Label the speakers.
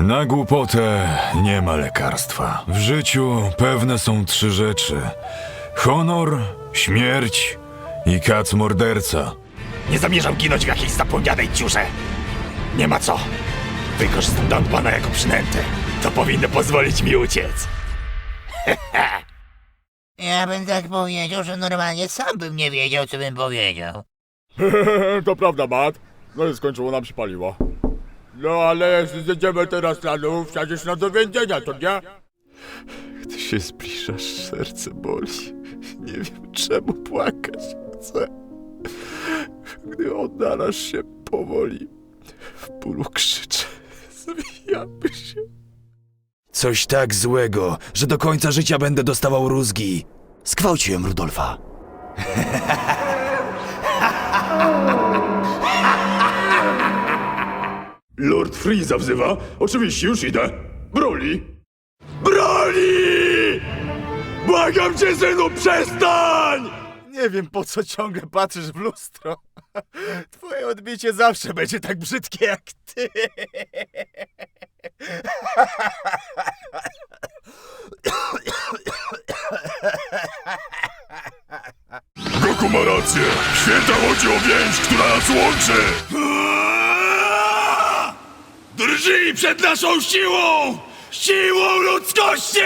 Speaker 1: Na głupotę nie ma lekarstwa. W życiu pewne są trzy rzeczy: honor, śmierć i kac morderca.
Speaker 2: Nie zamierzam ginąć w jakiejś zapomnianej dziurze. Nie ma co. Wykorzystam Don Pana jako przynętę. To powinno pozwolić mi uciec.
Speaker 3: Ja bym tak powiedział, że normalnie sam bym nie wiedział, co bym powiedział.
Speaker 4: to prawda, Matt. No i skończyło nam się paliło. No ale zjedziemy teraz na dół, wsiądziesz na do więzienia, to nie?
Speaker 5: Gdy się zbliżasz, serce boli. Nie wiem czemu płakać chcę. Gdy oddalasz się powoli, w bólu krzyczę. Zwijamy się.
Speaker 6: Coś tak złego, że do końca życia będę dostawał rózgi. Zgwałciłem Rudolfa.
Speaker 5: Lord Freeza wzywa. Oczywiście już idę. Broli! Broli! Błagam cię, synu, przestań!
Speaker 4: Nie wiem po co ciągle patrzysz w lustro. Twoje odbicie zawsze będzie tak brzydkie jak ty.
Speaker 5: Goku ma rację. Święta chodzi o więź, która nas łączy. Drżyj przed naszą siłą! Siłą ludzkości!